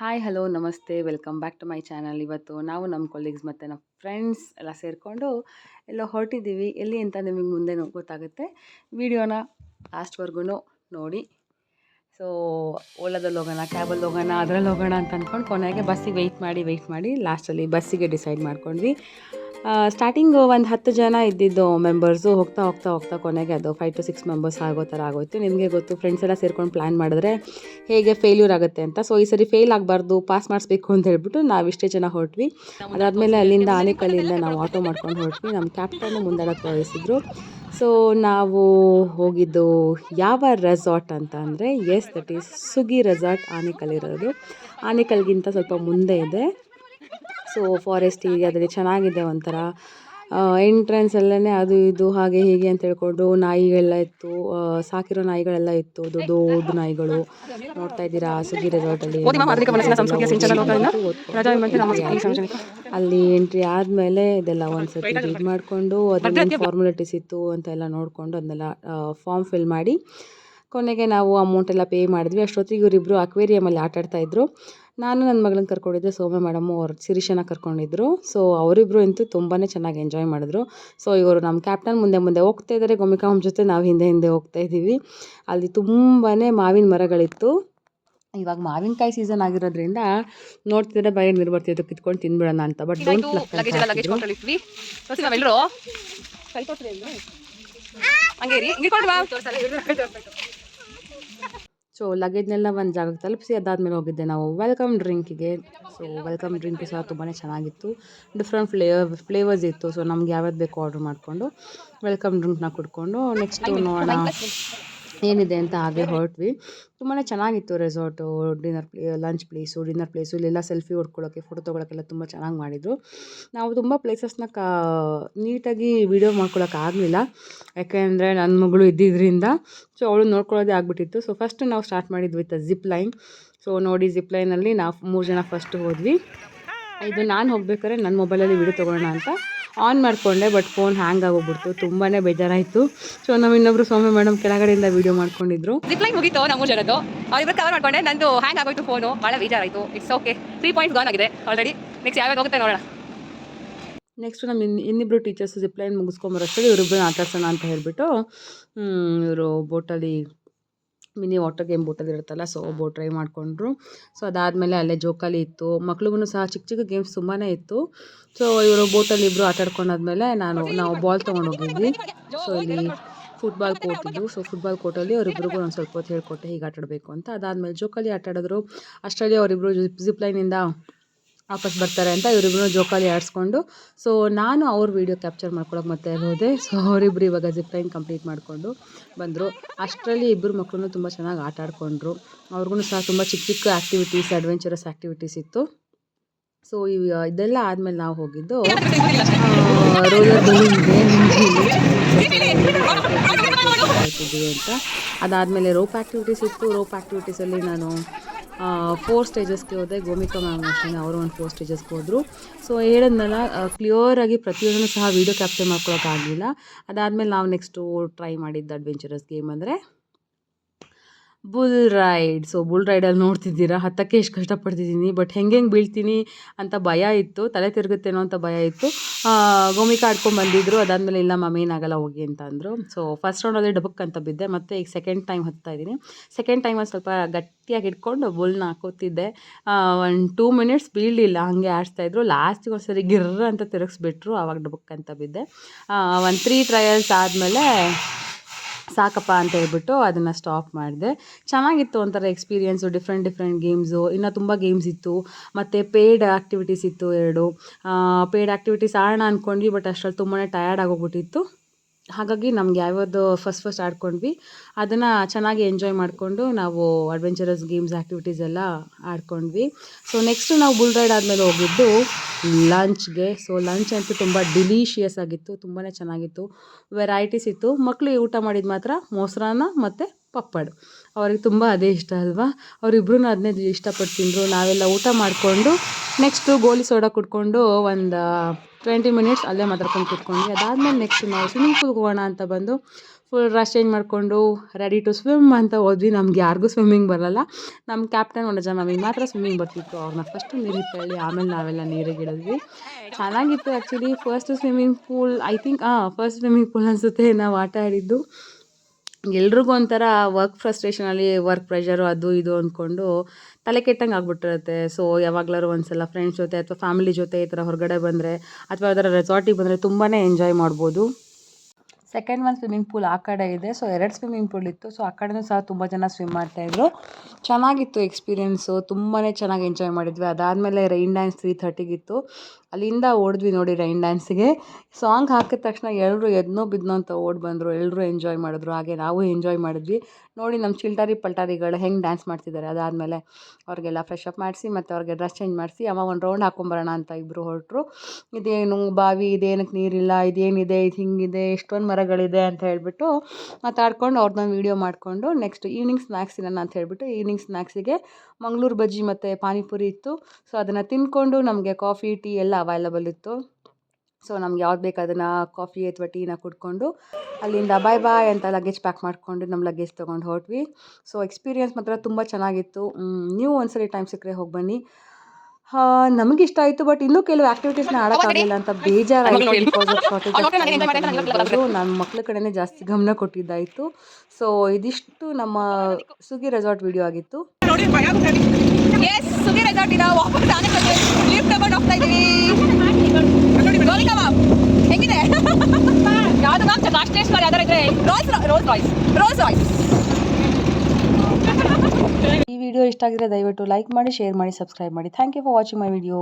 Hi hello ನಮಸ್ತೆ. Welcome back to my channel ಇವತ್ತು ನಾವು ನಮ್ಮ ಕೊಲೀಗ್ಸ್ ಮತ್ತು ನಮ್ಮ ಫ್ರೆಂಡ್ಸ್ ಎಲ್ಲ ಸೇರಿಕೊಂಡು ಎಲ್ಲ ಹೊರಟಿದ್ದೀವಿ. ಎಲ್ಲಿ ಅಂತ ನಿಮಗೆ ಮುಂದೆ ಗೊತ್ತಾಗುತ್ತೆ. ವಿಡಿಯೋನ ಲಾಸ್ಟ್ವರೆಗೂ ನೋಡಿ. ಸೊ ಓಲಾದಲ್ಲಿ ಹೋಗೋಣ ಕ್ಯಾಬಲ್ಲಿ ಹೋಗೋಣ, ಅದರಲ್ಲಿ ಹೋಗೋಣ ಅಂತ ಅಂದ್ಕೊಂಡು ಕೊನೆಗೆ ಬಸ್ಸಿಗೆ ವೆಯ್ಟ್ ಮಾಡಿ ವೆಯ್ಟ್ ಮಾಡಿ ಲಾಸ್ಟಲ್ಲಿ ಬಸ್ಸಿಗೆ ಡಿಸೈಡ್ ಮಾಡ್ಕೊಂಡ್ವಿ. ಸ್ಟಾರ್ಟಿಂಗು ಒಂದು ಹತ್ತು ಜನ ಇದ್ದಿದ್ದು ಮೆಂಬರ್ಸು ಹೋಗ್ತಾ ಹೋಗ್ತಾ ಹೋಗ್ತಾ ಕೊನೆಗೆ ಅದು ಫೈವ್ ಟು ಸಿಕ್ಸ್ ಮೆಂಬರ್ಸ್ ಆಗೋ ಥರ ಆಗೋಯ್ತು. ನಿಮಗೆ ಗೊತ್ತು ಫ್ರೆಂಡ್ಸ್ ಎಲ್ಲ ಸೇರ್ಕೊಂಡು ಪ್ಲ್ಯಾನ್ ಮಾಡಿದ್ರೆ ಹೇಗೆ ಫೇಲ್ಯೂರ್ ಆಗುತ್ತೆ ಅಂತ. ಸೊ ಈ ಸರಿ ಫೇಲ್ ಆಗಬಾರ್ದು ಪಾಸ್ ಮಾಡಿಸ್ಬೇಕು ಅಂತ ಹೇಳ್ಬಿಟ್ಟು ನಾವು ಇಷ್ಟೇ ಜನ ಹೊರಟ್ವಿ. ಅದಾದಮೇಲೆ ಅಲ್ಲಿಂದ ಆನೆಕಲ್ಲಿಂದ ನಾವು ಆಟೋ ಮಾಡ್ಕೊಂಡು ಹೊರಟ್ವಿ. ನಮ್ಮ ಕ್ಯಾಪ್ಟನ್ನು ಮುಂದೆಲ್ಲ ತೋರಿಸಿದ್ರು ಸೊ ನಾವು ಹೋಗಿದ್ದು ಯಾವ ರೆಸಾರ್ಟ್ ಅಂತ ಅಂದರೆ yes that is Sugi resort ಆನೆಕಲ್ಲಿರೋದು. ಆನೇಕಲ್ಗಿಂತ ಸ್ವಲ್ಪ ಮುಂದೆ ಇದೆ. ಸೊ ಫಾರೆಸ್ಟ್ ಏರಿಯಾದಲ್ಲಿ ಚೆನ್ನಾಗಿದೆ ಒಂಥರ. ಎಂಟ್ರೆನ್ಸಲ್ಲೇ ಅದು ಇದು ಹಾಗೆ ಹೀಗೆ ಅಂತ ಹೇಳ್ಕೊಂಡು ನಾಯಿಗಳೆಲ್ಲ ಇತ್ತು. ಸಾಕಿರೋ ನಾಯಿಗಳೆಲ್ಲ ಇತ್ತು ದೊಡ್ಡ ದೊಡ್ಡ ನಾಯಿಗಳು. ನೋಡ್ತಾ ಇದ್ದೀರಾ ಸುಗಿ ರೆಸಾರ್ಟಲ್ಲಿ ಅಲ್ಲಿ ಎಂಟ್ರಿ ಆದಮೇಲೆ ಇದೆಲ್ಲ ಒಂದ್ಸತಿ ಇದು ಮಾಡಿಕೊಂಡು ಅದ್ರಲ್ಲಿ ಫಾರ್ಮಾಲಿಟೀಸ್ ಇತ್ತು ಅಂತ ಎಲ್ಲ ನೋಡಿಕೊಂಡು ಅದನ್ನೆಲ್ಲ ಫಾರ್ಮ್ ಫಿಲ್ ಮಾಡಿ ಕೊನೆಗೆ ನಾವು ಅಮೌಂಟ್ ಎಲ್ಲ ಪೇ ಮಾಡಿದ್ವಿ. ಅಷ್ಟೊತ್ತಿಗೆ ಇವರಿಬ್ಬರು ಅಕ್ವೇರಿಯಮಲ್ಲಿ ಆಟ ಆಡ್ತಾ ಇದ್ರು. ನಾನು ನನ್ನ ಮಗಳನ್ನ ಕರ್ಕೊಂಡಿದ್ದೆ ಸೌಮ್ಯ ಮೇಡಮು ಅವ್ರು ಶಿರೀಷನ ಕರ್ಕೊಂಡಿದ್ರು. ಸೊ ಅವರಿಬ್ಬರು ಅಂತೂ ತುಂಬಾ ಚೆನ್ನಾಗಿ ಎಂಜಾಯ್ ಮಾಡಿದ್ರು. ಸೊ ಇವರು ನಮ್ಮ ಕ್ಯಾಪ್ಟನ್ ಮುಂದೆ ಮುಂದೆ ಹೋಗ್ತಾ ಇದ್ದಾರೆ ಗೋಮಿಕಾ ಅವ್ನ ಜೊತೆ ನಾವು ಹಿಂದೆ ಹಿಂದೆ ಹೋಗ್ತಾ ಇದ್ದೀವಿ ಅಲ್ಲಿ ತುಂಬಾ ಮಾವಿನ ಮರಗಳಿತ್ತು. ಇವಾಗ ಮಾವಿನಕಾಯಿ ಸೀಸನ್ ಆಗಿರೋದ್ರಿಂದ ನೋಡ್ತಿದ್ರೆ ಭಯ ನೀರು ಬರ್ತಿತ್ತು ಕಿತ್ಕೊಂಡು ತಿನ್ಬಿಡೋಣ ಅಂತ. ಬಟ್ ಡೋಂಟ್ ಲಗೇಜ್ ಎಲ್ಲ ಸೊ ಲಗೇಜ್ನೆಲ್ಲ ಒಂದು ಜಾಗಕ್ಕೆ ತಲುಪಿಸಿ ಅದಾದಮೇಲೆ ಹೋಗಿದ್ದೆ ನಾವು. ವೆಲ್ಕಮ್ ಡ್ರಿಂಕಿಗೆ ಸೊ ವೆಲ್ಕಮ್ ಡ್ರಿಂಕ್ ಸಹ ತುಂಬಾ ಚೆನ್ನಾಗಿತ್ತು. ಡಿಫ್ರೆಂಟ್ ಫ್ಲೇವರ್ ಫ್ಲೇವರ್ಸ್ ಇತ್ತು. ಸೊ ನಮ್ಗೆ ಯಾವ್ದು ಬೇಕು ಆರ್ಡ್ರ್ ಮಾಡಿಕೊಂಡು ವೆಲ್ಕಮ್ ಡ್ರಿಂಕ್ನ ಕುಡ್ಕೊಂಡು ನೆಕ್ಸ್ಟು ನೋಡೋಣ. ಏನಿದೆ ಅಂತ ಹಾಗೆ ಹೊರಟ್ವಿ. ತುಂಬಾ ಚೆನ್ನಾಗಿತ್ತು resort dinner play lunch place dinner place ಇಲ್ಲೆಲ್ಲ ಸೆಲ್ಫಿ ಹೊಡ್ಕೊಳ್ಳೋಕ್ಕೆ ಫೋಟೋ ತೊಗೊಳಕ್ಕೆಲ್ಲ ತುಂಬ ಚೆನ್ನಾಗಿ ಮಾಡಿದ್ರು. ನಾವು ತುಂಬ ಪ್ಲೇಸಸ್ನ ಕಾ, ನೀಟಾಗಿ ವೀಡಿಯೋ ಮಾಡ್ಕೊಳ್ಳೋಕೆ ಆಗಲಿಲ್ಲ. ಯಾಕೆಂದರೆ ನನ್ನ ಮಗಳು ಇದ್ದಿದ್ದರಿಂದ ಸೊ ಅವಳು ನೋಡ್ಕೊಳ್ಳೋದೇ ಆಗಿಬಿಟ್ಟಿತ್ತು. ಸೊ ಫಸ್ಟ್ ನಾವು ಸ್ಟಾರ್ಟ್ ಮಾಡಿದ್ವಿ ವಿತ್ ಜಿಪ್ ಲೈನ್ ಸೊ ನೋಡಿ ಜಿಪ್ ಲೈನಲ್ಲಿ ನಾವು ಮೂರು ಜನ ಫಸ್ಟ್ ಹೋದ್ವಿ. ಇದು ನಾನು ಹೋಗ್ಬೇಕಾದ್ರೆ ನನ್ನ ಮೊಬೈಲಲ್ಲಿ ವಿಡಿಯೋ ತೊಗೊಳ್ಳೋಣ ಅಂತ. ಆನ್ ಮಾಡಿಕೊಂಡೆ ಬಟ್ ಫೋನ್ ಹ್ಯಾಂಗ್ ಆಗೋಗ್ಬಿಡ್ತು. ತುಂಬಾ ಬೇಜಾರಾಯಿತು. ಸೊ ನಮ್ಮ ಇನ್ನೊಬ್ರು ಸೌಮ್ಯ ಮೇಡಮ್ ಕೆಳಗಡೆಯಿಂದ ವಿಡಿಯೋ ಮಾಡ್ಕೊಂಡಿದ್ರು. ರಿಪ್ಲೈ ಮುಗಿತು ಮೂರು ಜನದ್ದು ಅವ್ರಿಬ್ರು ಕವರ್ ಮಾಡ್ಕೊಂಡೆ. ನಂದು ಹ್ಯಾಂಗ್ ಆಗೋಯ್ತು ಫೋನು ಭಾಳ ಬೇಜಾರಾಯಿತು. It's okay three point gone ಆಗಿದೆ ಆಲ್ರೆಡಿ ನೆಕ್ಸ್ಟ್ ಯಾವಾಗ ಹೋಗುತ್ತೆ ನೋಡೋಣ. ನೆಕ್ಸ್ಟ್ ನಮ್ಮ ಇನ್ನು ಇನ್ನಿಬ್ಬರು ಟೀಚರ್ಸ್ ಜಿಪ್ಲೈನ್ ಮುಗಿಸ್ಕೊಂಬರೋಷ್ಟರಲ್ಲಿ ಇವ್ರಿಬ್ರು ಆಟಾಡ್ಸೋಣ ಅಂತ ಹೇಳಿಬಿಟ್ಟು ಇವರು ಬೋಟಲ್ಲಿ ಮಿನಿ ವಾಟರ್ ಗೇಮ್ ಬೋಟಲ್ಲಿ ಇರುತ್ತಲ್ಲ ಸೊ ಬೋಟ್ ಟ್ರೈ ಮಾಡಿಕೊಂಡ್ರು. ಸೊ ಅದಾದಮೇಲೆ ಅಲ್ಲೇ ಜೋಕಾಲಿ ಇತ್ತು. ಮಕ್ಳಿಗೂ ಸಹ ಚಿಕ್ಕ ಚಿಕ್ಕ ಗೇಮ್ಸ್ ತುಂಬಾ ಇತ್ತು. ಸೊ ಇವರು ಬೋಟಲ್ಲಿ ಇಬ್ಬರು ಆಟ ಆಡ್ಕೊಂಡಾದ್ಮೇಲೆ ನಾನು, ನಾವು ಬಾಲ್ ತೊಗೊಂಡು ಹೋಗಿದ್ವಿ. ಸೊ ಇಲ್ಲಿ ಫುಟ್ಬಾಲ್ ಕೋರ್ಟ್ ಇದ್ದು ಸೊ ಫುಟ್ಬಾಲ್ ಕೋರ್ಟಲ್ಲಿ ಅವರಿಬ್ರಿಗೂ ಒಂದು ಸ್ವಲ್ಪ ಹೊತ್ತು ಹೇಳ್ಕೊಟ್ಟೆ ಹೀಗೆ ಆಟಾಡಬೇಕು ಅಂತ. ಅದಾದಮೇಲೆ ಜೋಕಾಲಿ ಆಟ ಆಡಿದ್ರು ಅಷ್ಟರಲ್ಲಿ ಅವರಿಬ್ಬರು ಜಿಪ್ ಲೈನಿಂದ ವಾಪಸ್ ಬರ್ತಾರೆ ಅಂತ ಇವರಿಬ್ಬರು ಜೋಕಾಲಿ ಆಡಿಸ್ಕೊಂಡು. ಸೊ ನಾನು ಅವ್ರ ವೀಡಿಯೋ ಕ್ಯಾಪ್ಚರ್ ಮಾಡ್ಕೊಳಕ್ಕೆ ಮತ್ತೆ ಹೋದೆ. ಸೊ ಅವರಿಬ್ಬರು ಇವಾಗ ಜಿಪ್ ಲೈನ್ ಕಂಪ್ಲೀಟ್ ಮಾಡಿಕೊಂಡು ಬಂದರು. ಅಷ್ಟರಲ್ಲಿ ಇಬ್ಬರು ಮಕ್ಕಳು ತುಂಬ ಚೆನ್ನಾಗಿ ಆಟ ಆಡ್ಕೊಂಡ್ರು. ಅವ್ರಿಗೂ ಸಹ ತುಂಬ ಚಿಕ್ಕ ಚಿಕ್ಕ ಆ್ಯಕ್ಟಿವಿಟೀಸ್ ಅಡ್ವೆಂಚರಸ್ ಆ್ಯಕ್ಟಿವಿಟೀಸ್ ಇತ್ತು. ಸೊ ಇವು ಇದೆಲ್ಲ ಆದಮೇಲೆ ನಾವು ಹೋಗಿದ್ದು ರೋಲರ್ ಅಂತ. ಅದಾದಮೇಲೆ ರೋಪ್ ಆ್ಯಕ್ಟಿವಿಟೀಸ್ ಇತ್ತು. ರೋಪ್ ಆ್ಯಕ್ಟಿವಿಟೀಸಲ್ಲಿ ನಾನು ಫೋರ್ ಸ್ಟೇಜಸ್ಗೆ ಹೋದೆ. ಗೋಮಿಕಾ ಮ್ಯಾಮ್ ಅಷ್ಟೇ ಅವರು ಒಂದು ಫೋರ್ ಸ್ಟೇಜಸ್ಗೆ ಹೋದರು. ಸೊ ಹೇಳಿದ್ನಲ್ಲ ಕ್ಲಿಯರಾಗಿ ಪ್ರತಿಯೊಂದನ್ನು ಸಹ ವೀಡಿಯೋ ಕ್ಯಾಪ್ಚರ್ ಮಾಡ್ಕೊಳಕ್ಕಾಗಲಿಲ್ಲ. ಅದಾದಮೇಲೆ ನಾವು ನೆಕ್ಸ್ಟು ಟ್ರೈ ಮಾಡಿದ್ದು ಅಡ್ವೆಂಚರಸ್ ಗೇಮ್ ಅಂದರೆ ಬುಲ್ ರೈಡ್. ಸೊ ಬುಲ್ ರೈಡಲ್ಲಿ ನೋಡ್ತಿದ್ದೀರಾ? ಹತ್ತಕ್ಕೆ ಎಷ್ಟು ಕಷ್ಟಪಡ್ತಿದ್ದೀನಿ, ಬಟ್ ಹೆಂಗೆ ಹೆಂಗೆ ಬೀಳ್ತೀನಿ ಅಂತ ಭಯ ಇತ್ತು. ತಲೆ ತಿರುಗುತ್ತೇನೋ ಅಂತ ಭಯ ಇತ್ತು. ಗೋಮಿಕಾ ಆಡ್ಕೊಂಡು ಬಂದಿದ್ರು. ಅದಾದಮೇಲೆ ಇಲ್ಲ ಮಮ್ಮಿ ಏನಾಗಲ್ಲ ಹೋಗಿ ಅಂತ ಅಂದರು. ಸೊ ಫಸ್ಟ್ ರೌಂಡಲ್ಲಿ ಡಬಕ್ ಅಂತ ಬಿದ್ದೆ. ಮತ್ತು ಈಗ ಸೆಕೆಂಡ್ ಟೈಮ್ ಹತ್ತಾ ಇದ್ದೀನಿ. ಸೆಕೆಂಡ್ ಟೈಮಲ್ಲಿ ಸ್ವಲ್ಪ ಗಟ್ಟಿಯಾಗಿ ಇಟ್ಕೊಂಡು ಬುಲ್ನ ಹಾಕೋತಿದ್ದೆ. ಒಂದು ಟೂ ಮಿನಿಟ್ಸ್ ಬೀಳಲಿಲ್ಲ. ಹಾಗೆ ಆಡಿಸ್ತಾಯಿದ್ರು ಲಾಸ್ಟಿಗೆ ಒಂದ್ಸರಿ ಗಿರ್ರ ಅಂತ ತಿರುಗಿಸ್ಬಿಟ್ರು. ಆವಾಗ ಡಬಕ್ ಅಂತ ಬಿದ್ದೆ. ಒಂದು ತ್ರೀ ಟ್ರಯಲ್ಸ್ ಆದಮೇಲೆ ಸಾಕಪ್ಪ ಅಂತ ಹೇಳ್ಬಿಟ್ಟು ಅದನ್ನು ಸ್ಟಾಪ್ ಮಾಡಿದೆ. ಚೆನ್ನಾಗಿತ್ತು ಒಂಥರ ಎಕ್ಸ್ಪೀರಿಯೆನ್ಸು ಡಿಫ್ರೆಂಟ್ ಡಿಫ್ರೆಂಟ್ ಗೇಮ್ಸು ಇನ್ನೂ ತುಂಬ ಗೇಮ್ಸ್ ಇತ್ತು. ಮತ್ತು ಪೇಯ್ಡ್ ಆ್ಯಕ್ಟಿವಿಟೀಸ್ ಇತ್ತು ಎರಡು. ಪೇಯ್ಡ್ ಆ್ಯಕ್ಟಿವಿಟೀಸ್ ಆಡೋಣ ಅಂದ್ಕೊಂಡ್ವಿ ಬಟ್ ಅಷ್ಟರಲ್ಲಿ ತುಂಬಾ ಟಯರ್ಡ್ ಆಗೋಗ್ಬಿಟ್ಟಿತ್ತು. ಹಾಗಾಗಿ ನಮ್ಗೆ ಯಾವ್ಯಾವುದು ಫಸ್ಟ್ ಫಸ್ಟ್ ಆಡ್ಕೊಂಡ್ವಿ. ಅದನ್ನು ಚೆನ್ನಾಗಿ ಎಂಜಾಯ್ ಮಾಡಿಕೊಂಡು ನಾವು ಅಡ್ವೆಂಚರಸ್ ಗೇಮ್ಸ್ ಆ್ಯಕ್ಟಿವಿಟೀಸ್ ಎಲ್ಲ ಆಡ್ಕೊಂಡ್ವಿ. ಸೊ ನೆಕ್ಸ್ಟು ನಾವು ಬುಲ್ ರೈಡ್ ಆದಮೇಲೆ ಹೋಗಿದ್ದು ಲಂಚ್ಗೆ ಸೊ ಲಂಚ್ ಅಂತೂ ತುಂಬ ಡಿಲೀಷಿಯಸ್ ಆಗಿತ್ತು ತುಂಬಾ ಚೆನ್ನಾಗಿತ್ತು. ವೆರೈಟೀಸ್ ಇತ್ತು. ಮಕ್ಕಳು ಊಟ ಮಾಡಿದ ಮಾತ್ರ, ಮೊಸರನ್ನ ಮತ್ತು ಪಪ್ಪಡ್. ಅವ್ರಿಗೆ ತುಂಬ ಅದೇ ಇಷ್ಟ ಅಲ್ವಾ? ಅವರಿಬ್ರು ಅದನ್ನೇ ಇಷ್ಟಪಟ್ಟು ತಿಂದರು. ನಾವೆಲ್ಲ ಊಟ ಮಾಡಿಕೊಂಡು ನೆಕ್ಸ್ಟು ಗೋಲಿ ಸೋಡಾ ಕುಡ್ಕೊಂಡು ಒಂದು ಟ್ವೆಂಟಿ ಮಿನಿಟ್ಸ್ ಅಲ್ಲೇ ಮಾತಾಡ್ಕೊಂಡು ಕುತ್ಕೊಂಡ್ವಿ. ಅದಾದಮೇಲೆ ನೆಕ್ಸ್ಟ್ ನಾವು ಸ್ವಿಮ್ಮಿಂಗ್ ಪೂಲ್ಗೆ ಹೋಗೋಣ ಅಂತ ಬಂದು ಫುಲ್ ರಶ್ ಚೇಂಜ್ ಮಾಡಿಕೊಂಡು ರೆಡಿ ಟು ಸ್ವಿಮ್ ಅಂತ ಹೋದ್ವಿ. ನಮ್ಗೆ ಯಾರಿಗೂ ಸ್ವಿಮ್ಮಿಂಗ್ ಬರಲ್ಲ. ನಮ್ಮ ಕ್ಯಾಪ್ಟನ್ ಒಂದು ಜನ ನಮಗೆ ಮಾತ್ರ ಸ್ವಿಮ್ಮಿಂಗ್ ಬರ್ತಿತ್ತು ಅವ್ರನ್ನ ಫಸ್ಟು ನೀರಿಗೆ ತಳ್ಳಿ ಆಮೇಲೆ ನಾವೆಲ್ಲ ನೀರಿಗೆ ಇಳಿದ್ವಿ. ಚೆನ್ನಾಗಿತ್ತು actually first swimming pool I think ಹಾಂ ಫಸ್ಟ್ ಸ್ವಿಮ್ಮಿಂಗ್ ಪೂಲ್ ಅನಿಸುತ್ತೆ. ನಾವು ಆಟ ಆಡಿದ್ದು. ಎಲ್ರಿಗೂ ಒಂಥರ ವರ್ಕ್ ಫ್ರಸ್ಟ್ರೇಷನಲ್ಲಿ ವರ್ಕ್ ಪ್ರೆಷರು ಅದು ಇದು ಅಂದ್ಕೊಂಡು ತಲೆ ಕೆಟ್ಟಂಗೆ ಆಗ್ಬಿಟ್ಟಿರುತ್ತೆ. ಸೊ ಯಾವಾಗ್ಲಾದ್ರು ಒಂದ್ಸಲ ಫ್ರೆಂಡ್ಸ್ ಜೊತೆ ಅಥವಾ ಫ್ಯಾಮಿಲಿ ಜೊತೆ ಈ ಥರ ಹೊರಗಡೆ ಬಂದರೆ ಅಥವಾ ಯಾವ್ದಾರ ರೆಸಾರ್ಟಿಗೆ ಬಂದರೆ ತುಂಬಾ ಎಂಜಾಯ್ ಮಾಡ್ಬೋದು. ಸೆಕೆಂಡ್ ಒನ್ ಸ್ವಿಮ್ಮಿಂಗ್ ಪೂಲ್ ಆ ಕಡೆ ಇದೆ. ಸೊ ಎರಡು ಸ್ವಿಮ್ಮಿಂಗ್ ಪೂಲ್ ಇತ್ತು. ಸೊ ಆ ಕಡೆನೂ ಸಹ ತುಂಬ ಜನ ಸ್ವಿಮ್ ಮಾಡ್ತಾಯಿದ್ರು ಚೆನ್ನಾಗಿತ್ತು ಎಕ್ಸ್ಪೀರಿಯೆನ್ಸು ತುಂಬಾ ಚೆನ್ನಾಗಿ ಎಂಜಾಯ್ ಮಾಡಿದ್ವಿ. ಅದಾದಮೇಲೆ ರೈನ್ ಡ್ಯಾನ್ಸ್ ತ್ರೀ ಥರ್ಟಿಗಿತ್ತು ಅಲ್ಲಿಂದ ಓಡಿದ್ವಿ ನೋಡಿ ರೈನ್ ಡ್ಯಾನ್ಸಿಗೆ ಸಾಂಗ್ ಹಾಕಿದ ತಕ್ಷಣ ಎಲ್ಲರೂ ಎದ್ನೋ ಬಿದ್ನೋ ಅಂತ ಓಡಿ ಬಂದರು. ಎಲ್ಲರೂ ಎಂಜಾಯ್ ಮಾಡಿದ್ರು. ಹಾಗೆ ನಾವು ಎಂಜಾಯ್ ಮಾಡಿದ್ವಿ. ನೋಡಿ ನಮ್ಮ ಚಿಲ್ಟಾರಿ ಪಲ್ಟಾರಿಗಳು ಹೆಂಗೆ ಡ್ಯಾನ್ಸ್ ಮಾಡ್ತಿದ್ದಾರೆ. ಅದಾದಮೇಲೆ ಅವ್ರಿಗೆಲ್ಲ ಫ್ರೆಶ್ ಅಪ್ ಮಾಡಿಸಿ ಮತ್ತು ಅವ್ರಿಗೆ ಡ್ರೆಸ್ ಚೇಂಜ್ ಮಾಡಿಸಿ, ಅಮ್ಮ ಒಂದು ರೌಂಡ್ ಹಾಕೊಂಬರೋಣ ಅಂತ ಇಬ್ಬರು ಹೊರಟರು. ಇದೇನು ಬಾವಿ ಇದೇನಕ್ಕೆ ನೀರಿಲ್ಲ, ಇದೇನಿದೆ, ಇದು ಹಿಂಗಿದೆ, ಎಷ್ಟೊಂದು ಮರಗಳಿದೆ ಅಂತ ಹೇಳಿಬಿಟ್ಟು ಮಾತಾಡ್ಕೊಂಡು ಅವ್ರನ್ನ ವೀಡಿಯೋ ಮಾಡಿಕೊಂಡು ನೆಕ್ಸ್ಟ್ ಈವ್ನಿಂಗ್ ಸ್ನ್ಯಾಕ್ಸ್ ಇರೋಣ ಅಂತ ಹೇಳಿಬಿಟ್ಟು ಈವ್ನಿಂಗ್ ಸ್ನ್ಯಾಕ್ಸಿಗೆ ಮಂಗಳೂರು ಬಜ್ಜಿ ಮತ್ತು ಪಾನಿಪುರಿ ಇತ್ತು. ಸೊ ಅದನ್ನು ತಿಂದ್ಕೊಂಡು ನಮಗೆ ಕಾಫಿ ಟೀ ಎಲ್ಲ ಅವೈಲಬಲ್ ಇತ್ತು. ಸೊ ನಮ್ಗೆ ಯಾವ್ದು ಬೇಕು ಅದನ್ನು ಕಾಫಿ ಅಥವಾ ಟೀನ ಕುಡ್ಕೊಂಡು ಅಲ್ಲಿಂದ ಬಾಯ್ ಬಾಯ್ ಅಂತ ಲಗೇಜ್ ಪ್ಯಾಕ್ ಮಾಡಿಕೊಂಡು ನಮ್ಮ ಲಗೇಜ್ ತೊಗೊಂಡು ಹೊರಟ್ವಿ. ಸೊ ಎಕ್ಸ್ಪೀರಿಯೆನ್ಸ್ ಮಾತ್ರ ತುಂಬ ಚೆನ್ನಾಗಿತ್ತು. ನೀವು ಒಂದ್ಸರಿ ಟೈಮ್ ಸಿಕ್ಕರೆ ಹೋಗಿ ಬನ್ನಿ. ನಮಗೆ ಇಷ್ಟ ಆಯಿತು ಬಟ್ ಇನ್ನೂ ಕೆಲವು ಆ್ಯಕ್ಟಿವಿಟೀಸ್ನ ಆಡೋಕ್ಕಾಗಲಿಲ್ಲ ಅಂತ ಬೇಜಾರಾಯಿತು ಬಿಕಾಸ್ ಆಫ್ ಶಾರ್ಟೇಜ್ ನನ್ನ ಮಕ್ಳ ಕಡೆನೇ ಜಾಸ್ತಿ ಗಮನ ಕೊಟ್ಟಿದ್ದಾಯಿತು. ಸೊ ಇದಿಷ್ಟು ನಮ್ಮ ಸುಗಿ ರೆಸಾರ್ಟ್ ವಿಡಿಯೋ ಆಗಿತ್ತು. ಸುಗಿ ರೆಸಾರ್ಟ್ ಇಂದ ವಾಪಸ್ ಲಿಫ್ಟ್ ಹೋಗ್ತಾ ಇದೀವಿ ಗೋಲಿಕಾ ಮ್ಯಾಮ್ ಹೆಂಗಿದೆ? ಯಾವುದು ಮ್ಯಾಮ್ ಲಾಸ್ಟೇಸ್ಟ್ ಕಾರ್ ಯಾವ್ದಾರ ಇದ್ರೆ. Rolls Rolls Royce Rolls Royce ಈ ವಿಡಿಯೋ ಇಷ್ಟ ಆಗಿದ್ರೆ ದಯವಿಟ್ಟು ಲೈಕ್ ಮಾಡಿ ಶೇರ್ ಮಾಡಿ ಸಬ್ಸ್ಕ್ರೈಬ್ ಮಾಡಿ. Thank you for watching my video